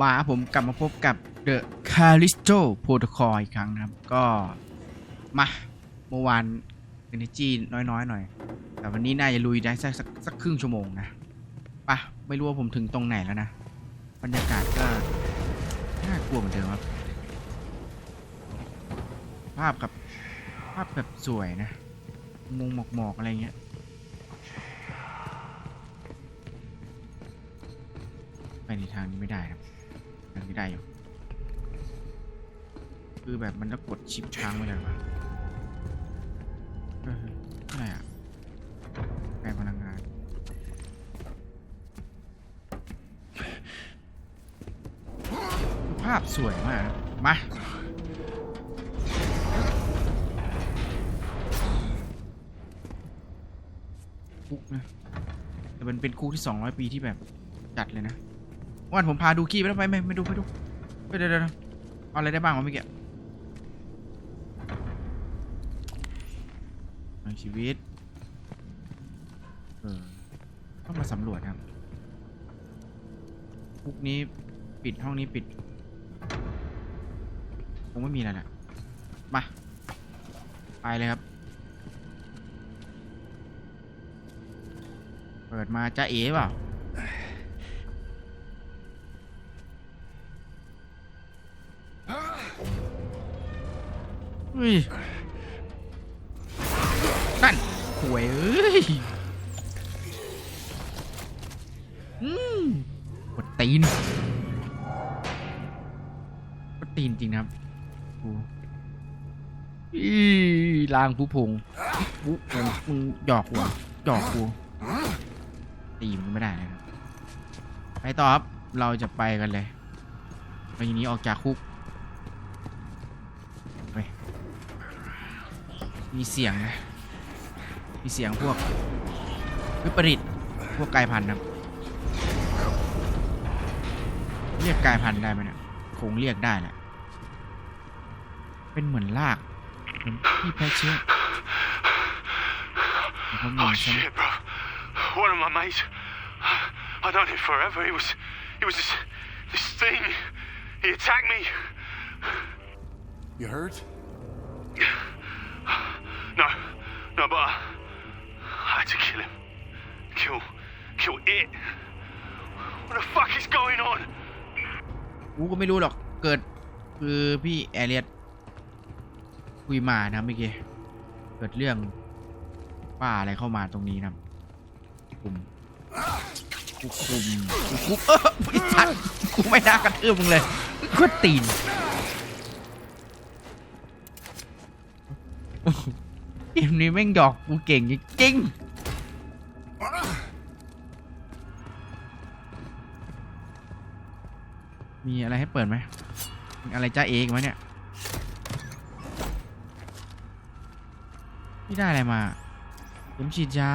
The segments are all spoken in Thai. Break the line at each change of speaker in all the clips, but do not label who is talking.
มาผมกลับมาพบกับ The Callisto Protocol อีกครั้งนะครับ ก็มาเมื่อวาน Energy น้อยๆ หน่อย แต่วันนี้น่าจะลุยได้สักสักสักครึ่งชั่วโมงนะปะไม่รู้ว่าผมถึงตรงไหนแล้วนะ บรรยากาศก็ น่ากลัวเหมือนเดิมครับ ภาพกับภาพแบบสวยนะมงหมอกๆ อะไรเงี้ยไปในทางนี้ไม่ได้ครับ ทางนี้ได้อยู่ คือแบบมันต้องกดชิปค้างไว้เลยวะเอออะไรอะแปลงพลังงาน ภาพสวยมาก มาคุกนะ แต่มันเป็นคุกที่ 200 ปีที่แบบจัดเลยนะ วันผมพาดูขี้ไปแล้วไปไม่ไม่ดูไม่ดูไปเดี๋ยวเดี๋ยวเอาอะไรได้บ้างวะเมื่อกี้ชีวิตเออต้องมาสำรวจครับคุกนี้ปิดห้องนี้ปิดคงไม่มีอะไรแหละมา ไปเลยครับ เปิดมาจะเอ๋เปล่า นั่นหวยเอ้ยอืมกดตีนกดตีนจริงนะครับอีลางผู้พงมึงมึงหยอกกูหรอหยอกกูตีมันไม่ได้นะครับไปต่อครับ เราจะไปกันเลยไปนี้ออกจากคุก มีเสียงนะมีเสียงพวกวิปริตพวกกายพันธุ์ครับเรียกกายพันธุ์ได้ไหมเนี่ยคงเรียกได้แหละเป็นเหมือนลากเหมือนที่แพร่เชื้อเขามี
Oh
ใช่ไหม
shit, bro. One of my mates. I known him forever. He was, he was this, this thing. He attacked me.
You hurt?
No, no, but I, I had to kill him. Kill, kill it. What the fuck is going on?
กูก็ไม่รู้หรอก เกิดคือพี่แอเรียตคุยมานะเมื่อกี้ เกิดเรื่องป้าอะไรเข้ามาตรงนี้นะคุมกูคุมกูคุมเออไอ้สัตว์กูไม่น่ากระทืบมึงเลยก็ตีน เก มนี้แม่งหยอกกูเก่งจริงมีอะไรให้เปิดไหมมีอะไรจ้าเอกไหมเนี่ย ไม่ได้อะไรมาเข็มฉีดยา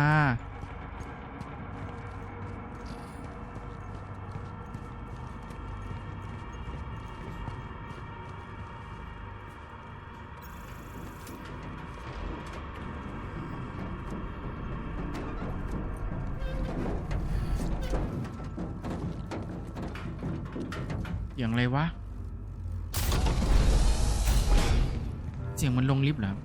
อย่างไรวะ เสียงมันลงลิฟต์เหรอครับ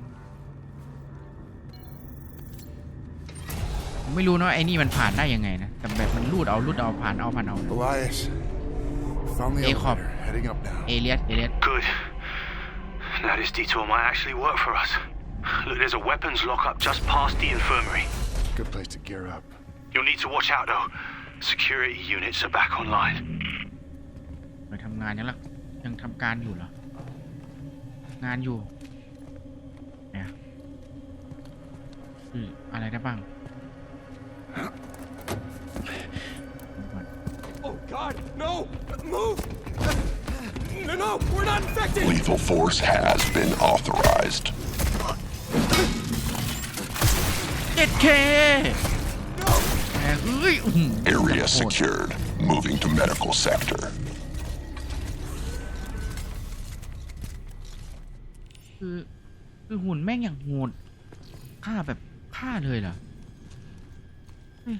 ผมไม่รู้นะว่าไอ้นี่มันผ่านได้ยังไงนะ แต่แบบมันรูดเอารูดเอาผ่านเอาผ่านเอา
Elias. Found the
Hey, Hop.
elevator. Heading up now.
เอเลียสเอเลียส
Good. Now this detour might actually work for us. Look, there's a weapons lockup just past the infirmary.
Good place to gear up.
You'll need to watch out though. Security units are back online.
ไปทำงานยังล่ะยังทำการอยู่เหรอ งานอยู่เนี่ยคืออะไรได้บ้าง
Oh God, no! Move! No, no, we're not infected!
Lethal force has been authorized.
เจ็ดเคแหมเอ้ยอื้อหือ
Area
โหด
secured. Moving to medical sector.
คือคือหุ่น แม่งอย่างโหดฆ่าแบบฆ่าเลยเหรอเฮ้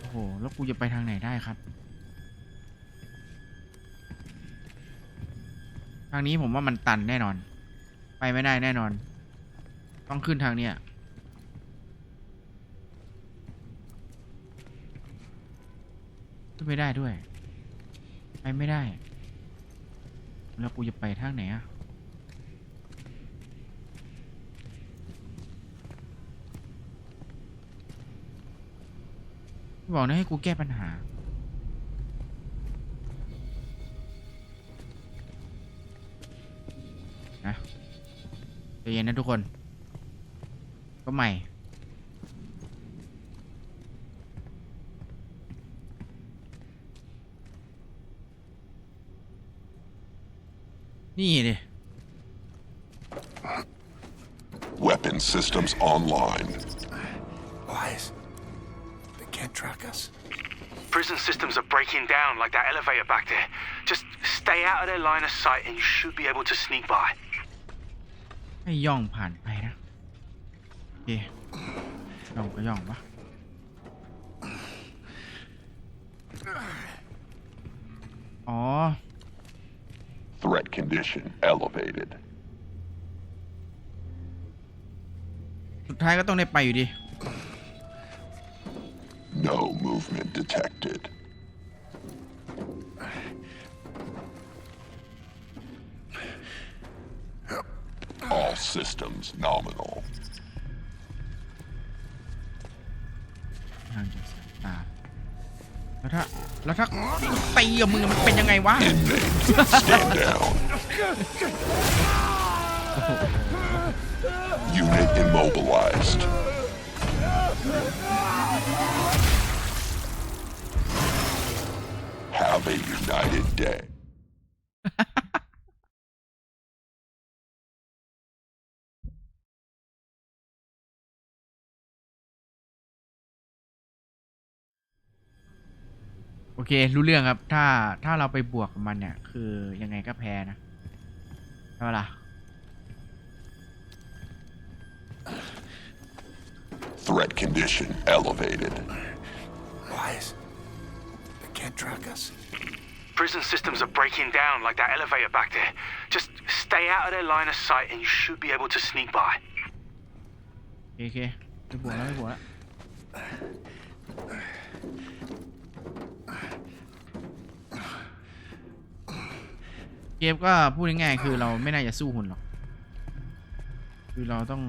โอ้แล้วกูจะไปทางไหนได้ครับ ทางนี้ผมว่ามันตันแน่นอน ไปไม่ได้แน่นอน ต้องขึ้นทางเนี้ยขึ้นไม่ได้ด้วย ไปไม่ได้ แล้วกูจะไปทางไหนอะบอกนะให้กูแก้ปัญหา นะใจเย็นนะทุกคน ก็ใหม่ นี่ดิ
Weapon systems online.
Wise. They can't track us.
Prison systems are breaking down like that elevator back there. Just stay out of their line of sight and you should be able to sneak by.
ให้ย่องผ่านไปนะ โอเค ย่องก็ย่องวะ อ๋อ
Threat condition elevated.
สุดท้ายก็ต้องได้ไปอยู่ดี
No movement detected. All systems nominal.
ห่างจากสายตา แล้วถ้า แล้วถ้าตีกับมึงอะมันเป็นยังไงวะ
Stand down. Unit immobilized.
เค รู้เรื่องครับ ถ้าถ้าเราไปบวกกับมันเนี่ย คือยังไงก็แพ้นะใช่ปะล่ะ
Threat condition elevated.
Wise. They can't track us.
Prison systems are breaking down like that elevator back there. Just stay out of their line of sight and you should be able to sneak by.
โอเคโอเคไปบวกแล้วไปบวกแล้ว เกมก็พูดง่ายๆคือเราไม่น่าจะสู้หุ่นหรอก คือเราต้อง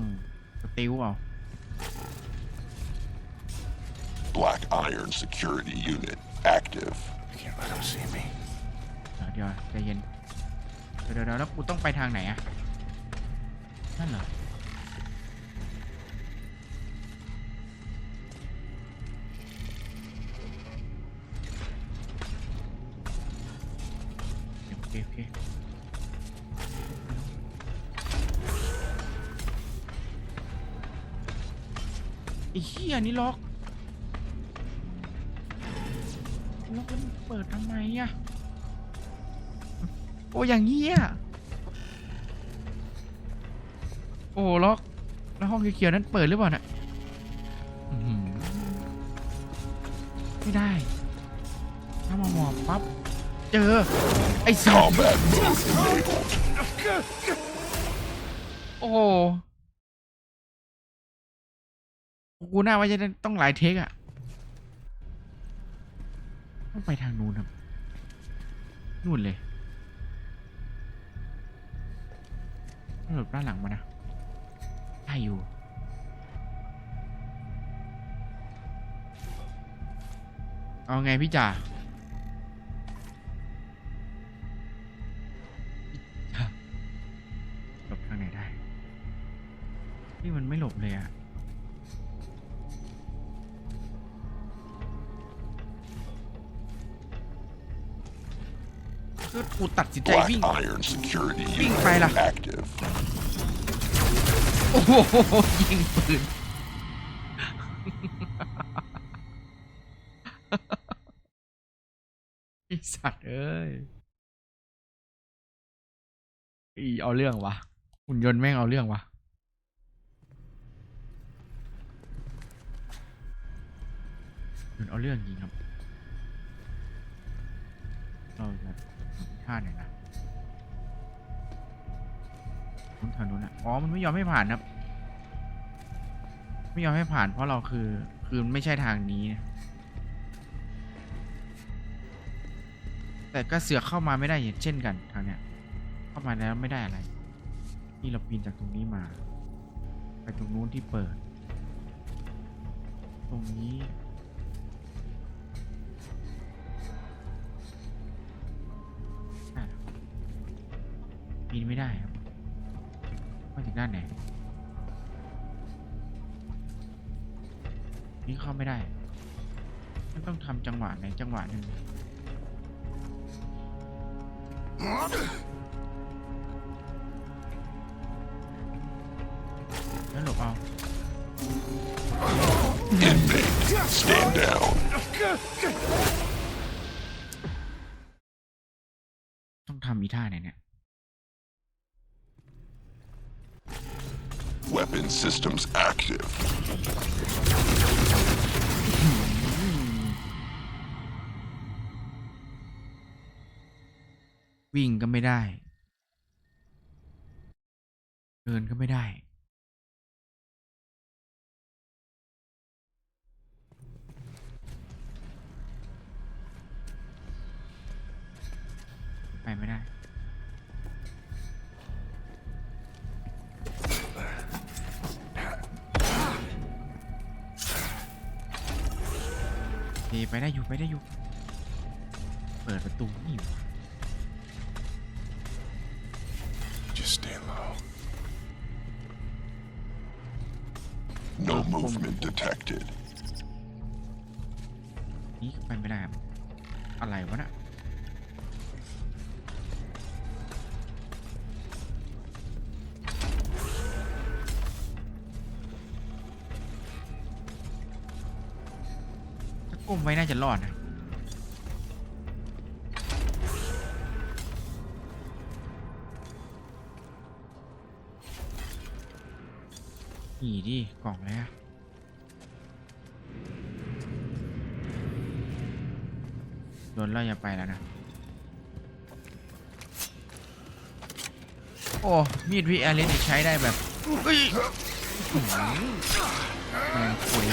สติลเอา
Black Iron Security Unit active.
I can't let them see me.
เดี๋ยวเดี๋ยวใจเย็นเดี๋ยวเดี๋ยวเดี๋ยวแล้วกูต้องไปทางไหนอะนั่นเหรอโอ ยนี่ล็อก ล็อกแล้วมันเปิดทำไมอะโอ้อย่างเงี้ยโอ้ล็อกแล้วห้องเขียวๆนั้นเปิดหรือเปล่าน่ะอื้อหือไม่ได้ ถ้ามาหมอบปั๊บ เจอ ไอ้สัตว์
Combat mode enabled.
โอ้โห กูน่าว่าจะต้องหลายเทคอะต้องไปทางนู้นครับนู่นเลยหลบด้านหลังมานะได้อยู่เอาไงพี่จ่าพี่จ่าหลบทางไหนได้ นี่มันไม่หลบเลยอะ คือกูตัดสินใจ
Black
วิ่ง
Iron Security
Bing
Unit
phải là-
active.
โอ้โหยิงปืนไอสัตว์เอ้ยอีเอาเรื่องวะหุ่นยนต์แม่งเอาเรื่องวะมันเอาเรื่องจริงครับเราจะ ท่าไหนนะนู้นทางนู้นอะอ๋อ มันไม่ยอมให้ผ่านครับ ไม่ยอมให้ผ่านเพราะเราคือ คือมันไม่ใช่ทางนี้นะแต่ก็เสือกเข้ามาไม่ได้เช่นกันทางเนี้ย เข้ามาแล้วไม่ได้อะไร นี่เราปีนจากตรงนี้มา ไปตรงนู้นที่เปิด ตรงนี้ ปีนไม่ได้ครับมาถึงด้านไหนนี่เข้าไม่ได้มันต้องทำจังหวะไหนจังหวะหนึ่ง วิ่งก็ไม่ได้ เดินก็ไม่ได้ ไปไม่ได้ไปได้อยู่ไปได้อยู่ เปิดประตูนี่หว่
Just stay low.
No movement detected.
นี่ไปไม่ได้ครับอะไรวะน่ะถ้าก้มไว้น่าจะรอดนะ หนีดิกล่องเลยอะโดนไล่อย่าไปแล้วนะ โอ้ มีดพี่แอลิสนี่ใช้ได้แบบแมงคุย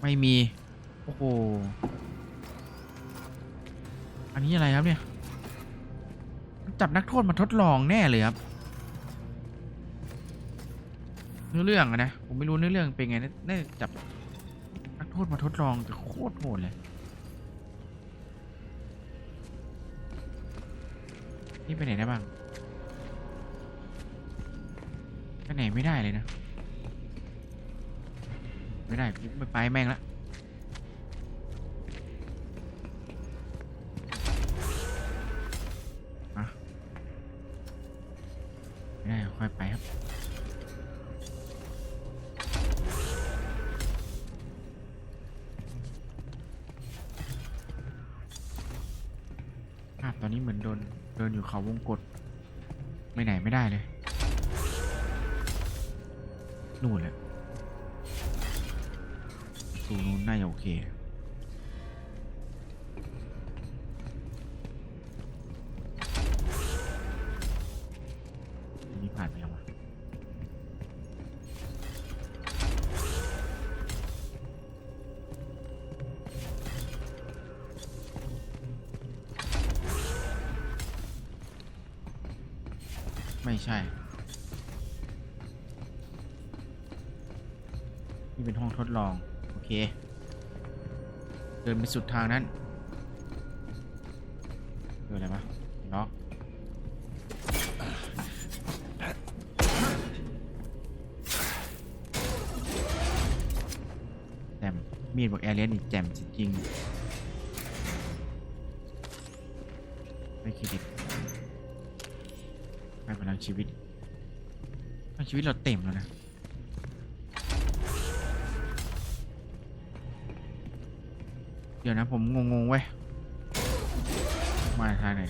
ไม่มี โอ้โห อันนี้อะไรครับเนี่ย จับนักโทษมาทดลองแน่เลยครับเนื้อเรื่องอะนะ ผมไม่รู้เนื้อเรื่องเป็นไงนะน่าจะจับนักโทษมาทดลองแต่โคตรโหดเลย นี่ไปไหนได้บ้างไปไหนไม่ได้เลยนะ ไม่ได้ไม่ไปแม่งละ ไม่ใช่ นี่เป็นห้องทดลอง โอเค เดินไปสุดทางนั้นเจออะไรปะล็อกแจมมีดบอกแอร์เลียนนี่แจมจริงๆไม่ครดิ ชีวิตพลังชีวิตเราเต็มแล้วนะเดี๋ยวนะผมงงๆเว้ยมาทางไหน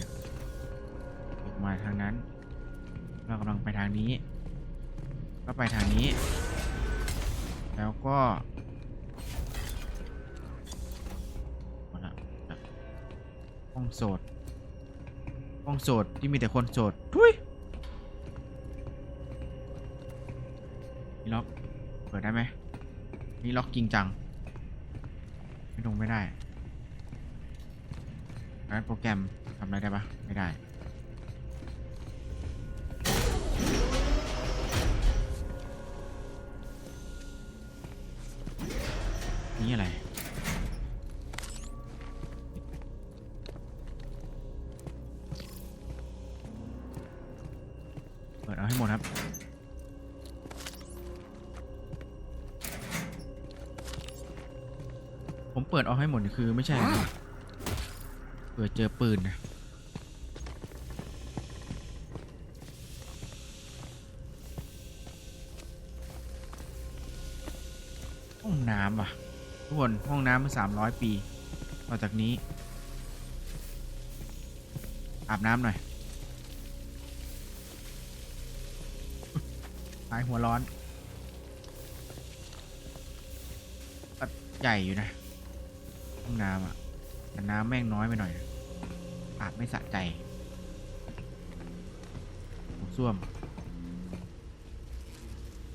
มาทางนั้น เรากำลังไปทางนี้ ก็ไปทางนี้ แล้วก็หมดละห้องโสดห้องโสดที่มีแต่คนโสดทุย เปิดได้ไหมนี่ล็อกจริงจัง ไม่ลงไม่ได้แล้วโปรแกรมทำอะไรได้ปะไม่ได้ นี่อะไร ผมเปิดเอาให้หมดนี่คือไม่ใช่อะไรนะเผื่อเจอปืนนะห้องน้ำว่ะ ทุกคน ห้องน้ำมาสามร้อยปี ต่อจากนี้ อาบน้ำหน่อยหายหัวร้อนก็ใหญ่อยู่นะห้ องน้ำอะแต่น้ำแม่งน้อยไปหน่อยอาบไม่สะใจส้วม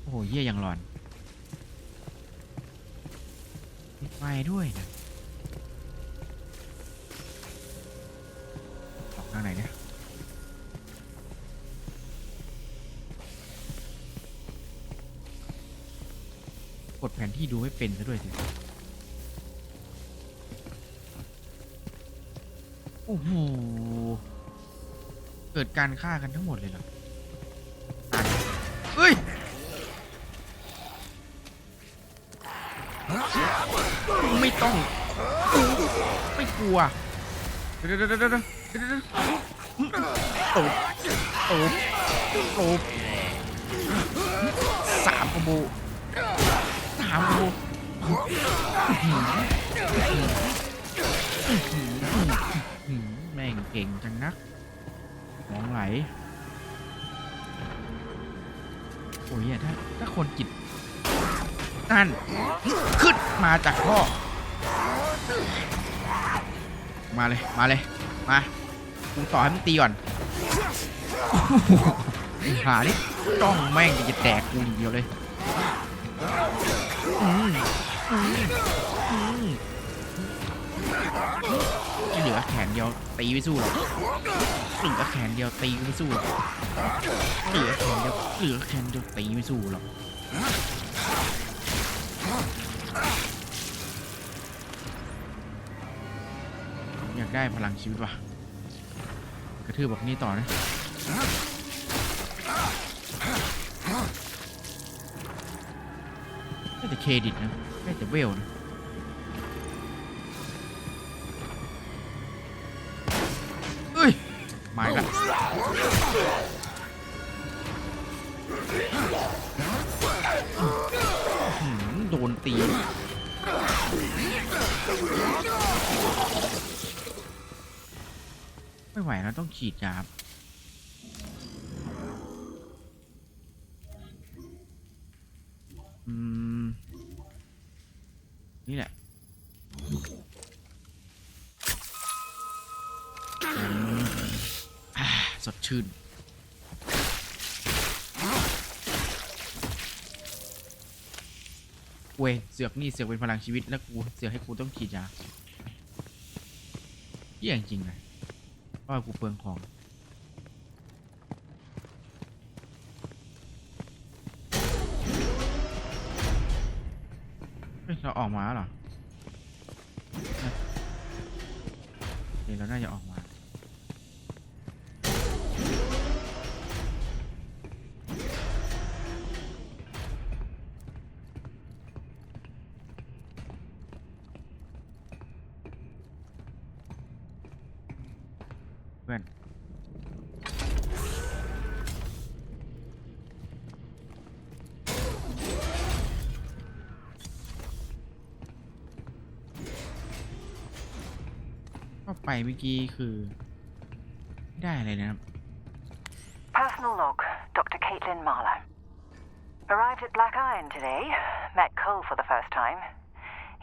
โอ้โหเยี่ยยังร้อนมีไฟด้วยนะออกทางไหนเนี่ยกดแผนที่ดูไม่เป็นซะด้วยสิ โอ้โห เกิดการฆ่ากันทั้งหมดเลยเหรออะเฮ้ย ไม่ต้อง ไม่กลัว เดี๋ยวเดี๋ยวเดี๋ยวเดี๋ยวเดี๋ยวเดี๋ยวเดี๋ยวตบตบตสามคอมโบสามคอมโบ แม่งเก่งจังนักมองไหลโอ้ยถ้าถ้าคนจิตนั่นขึ้นมาจากท่อมาเลย มาเลย มากูต่อให้มันตีก่อนหาดิจ้องแม่งจะแตกกูอย่างเดียวเลย ลือแขนเดียวตีไม่สู้หรอกเหลือแขนเดียวตีไม่สู้หรอกเหลือแขนเดียวเหลือแขนเดียวตีไม่สู้หรอกอยากได้พลังชีวิตว่ะกระทืบบอกนี่ต่อนะได้แต่เครดิตนะได้แต่เวลนะ มาอีกและโดนตีไม่ไหวแล้วต้องฉีดยาอืม นี่แหละ ดชื่น เวยเสือกนี่เสือกเป็นพลังชีวิตแล้วกูเสือกให้กูต้องฉีดยาเยี่ยงจริงเลยว่ากูเปลืองของเฮ้ยเราออกมาเหรอเดี๋ยวเราน่าจะออกมา เมื่อกี้คือ ไม่ได้อะไรนะครับ
Personal log, Dr. Caitlin Marlowe. Arrived at Black Iron today. Met Cole for the first time.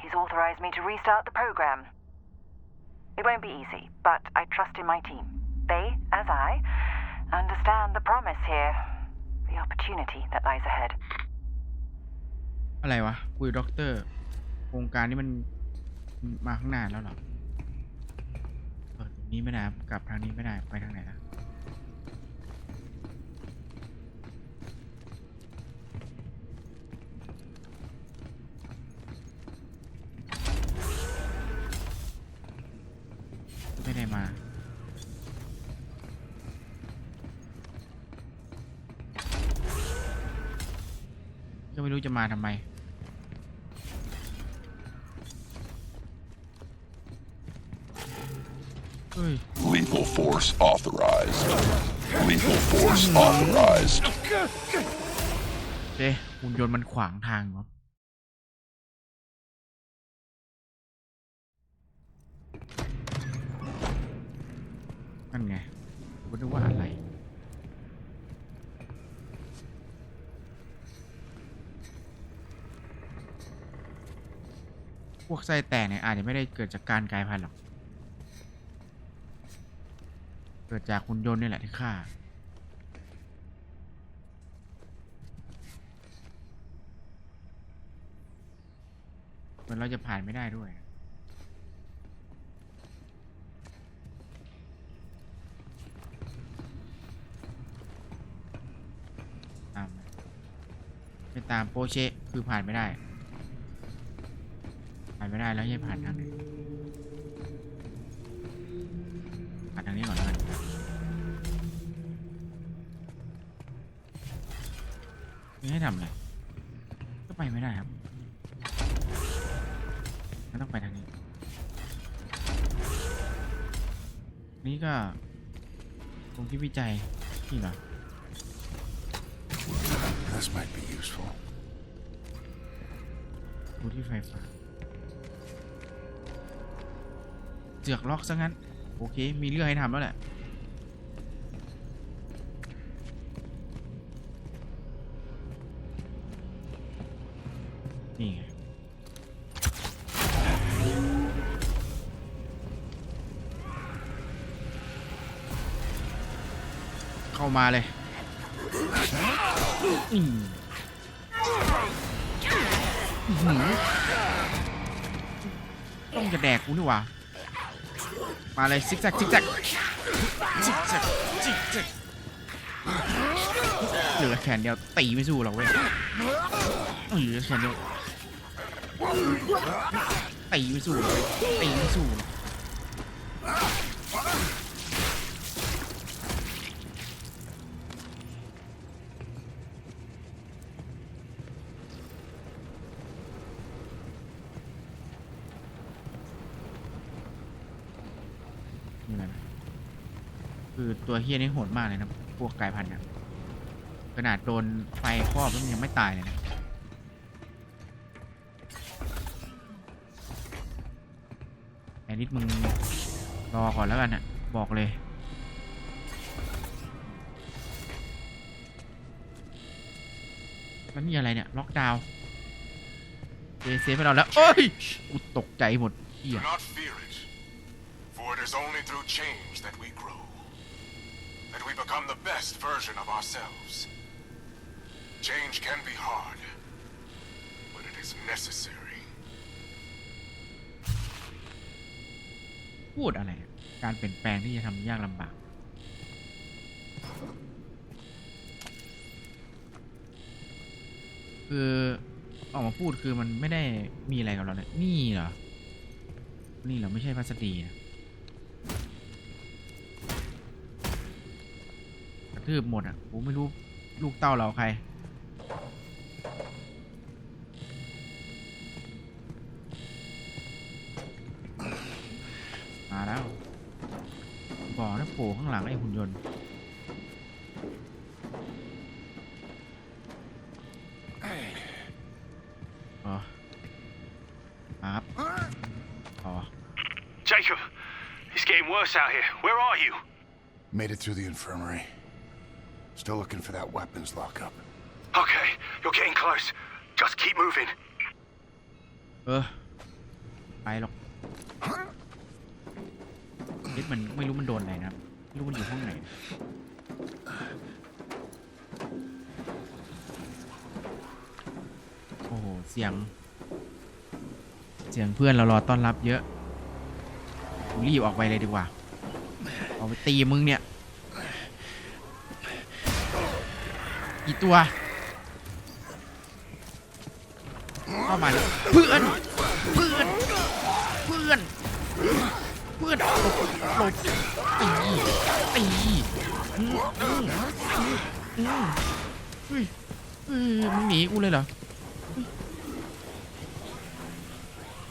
He's authorized me to restart the program. It won't be easy, but I trust in my team. They, as I, understand the promise here. The opportunity that lies ahead.
อะไรวะคุยด็อกเตอร์โครงการนี้มันมาข้างหน้าแล้วเหรอเออตรง นี้ไม่ได้กลับทางนี้ไม่ได้ไปทางไหนล่ะไม่ได้มาก็ไม่รู้จะมาทำไม
Lethal force authorized. Lethal force authorized.
เอ๊ะหุ่นยนต์มันขวางทางเหรอนั่นไงผมก็นึกว่าอะไร พวกไส้แตกเนี่ยอาจจะไม่ได้เกิดจากการกลายพันธุ์หรอก เกิดจากหุ่นยนต์นี่แหละที่ฆ่าเหมือนเราจะผ่านไม่ได้ด้วย ตามไม่ตามโปเชคือผ่านไม่ได้ ผ่านไม่ได้แล้วจะผ่านทางไหนผ่านทางนี้ก่อน แล้วกันนี่ให้ทำอะไรก็ไปไม่ได้ครับมันต้องไปทางนี้ นี่ก็ตรงที่วิจัยนี่เหรอ
This might be useful.
ดูที่ไฟฟ้าเจือกล็อกซะงั้น โอเค มีเรื่องให้ทำแล้วแหละ มาเลยต้องจะแดกกูนี่หว่า มาเลยซิกแซกซิกแซกซิกแซกซิกแซกเหลือแขนเดียวตีไม่สู้หรอกเว้ยเหลือแขนเดียวตีไม่สู้ตีไม่สู้หรอกนี่แหละนะคือ ตัวเฮียนี่โหดมากเลยนะพวกกายพันธุ์เนี่ยขนาดโดนไฟครอบแล้วมันยังไม่ตายเลยนะแอนิดมึงรอก่อนแล้วกันนะบอกเลยแล้วนี่อะไรเนี่ย ล็อกดาวน์เจเซฟให้เราแล้วเอ้ยกูตกใจหมดเฮีย
Do not fear it, for it is only through change that we grow, that we become the best version of ourselves. Change can be hard, but it is necessary.
พูดอะไรอะการเปลี่ยนแปลงที่จะทำยากลำบาก คือออกมาพูดคือมันไม่ได้มีอะไรกับเราเลยนี่เหรอ นี่เหรอไม่ใช่พัสดีนะ ทืบหมดอะผมไม่รู้ลูกเต้าเราใคร มาแล้วบอกนะโผล่ข้างหลังไอ้หุ่นยนต์อ๋อครับอ๋อ
Jacob, it's getting worse out here. Where are you?
Made it through the infirmary. Still looking for that weapons lockup.
Okay, You're getting close. Just keep moving.
เออไปหรอกเล็ดมันไม่รู้มันโดนอะไรนะครับไม่รู้มันอยู่ห้องไหน โอ้โห เสียง เสียงเพื่อนเรารอต้อนรับเยอะกูรีบออกไปเลยดีกว่า เอาไปตีมึงเนี่ย กี่ตัว เข้ามาเลยเพื่อน เพื่อน เพื่อน เพื่อนหลบหลบตีตีอืมอืมอืมเฮ้ยเฮ้ยมึงหนีกูเลยเหรอ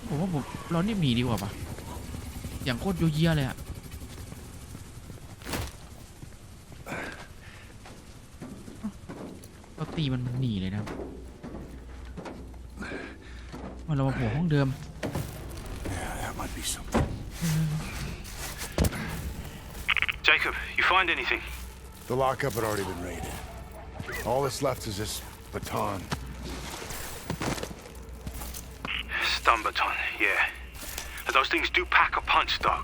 ผมว่าผมเราเนี่ยหนีดีกว่าปะอย่างโคตรโยเยียเลยอะเรา ตีมันหนีเลยนะครับมันเรามาโผล่ห้องเดิม
Yeah, that might be something.
Jacob, you find anything?
The lockup had already been raided. All that's left is this baton.
Stun baton, yeah. Those things do pack a punch, though,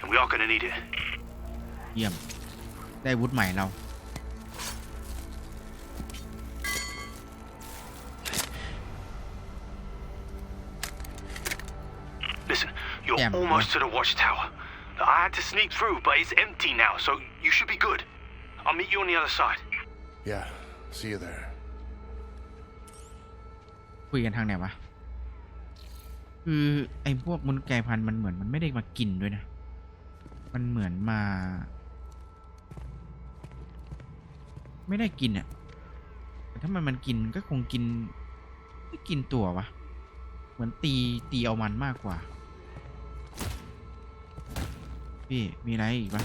and we are gonna need it.
เยี่ยม ได้วุฒิใหม่เรา
you're
Damn,
almost to the watchtower. I had to sneak through, but it's empty now, so you should be good. I'll meet you on the other side.
Yeah, see you there.
คุยกันทางไหนวะ คือไอ้พวกมนุษย์กลายพันธุ์มันเหมือนมันไม่ได้มากินด้วยนะ มันเหมือนมา ไม่ได้กินอะแต่ถ้ามันมันกินมันก็คงกินไม่กินตัววะ เหมือนตีตีเอามันมากกว่า พี่มีอะไรอีกปะ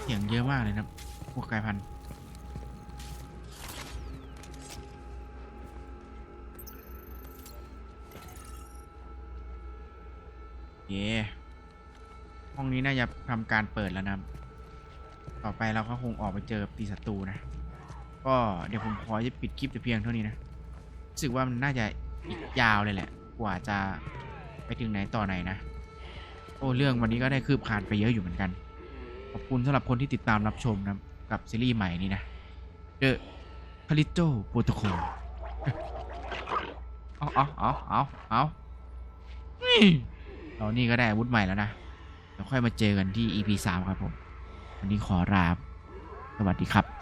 เสียงเยอะมากเลยนะพวกกายพันธุ์เย่ห้องนี้น่าจะทำการเปิดแล้วนะ ต่อไปเราก็คงออกไปเจอตีศัตรูนะ ก็เดี๋ยวผมขอจะปิดคลิปแต่เพียงเท่านี้นะ รู้สึกว่ามันน่าจะอีกยาวเลยแหละ กว่าจะไปถึงไหนต่อไหนนะ โอ้เรื่องวันนี้ก็ได้คืบคลานไปเยอะอยู่เหมือนกัน ขอบคุณสำหรับคนที่ติดตามรับชมนะกับซีรีส์ใหม่นี้นะ The c a l i t o Protocol เอาเอาเอาเอาเอาเรานี่ก็ได้อาวุธใหม่แล้วนะแล้วค่อยมาเจอกันที่ EP 3 ครับผม วันนี้ขอลาสวัสดีครับ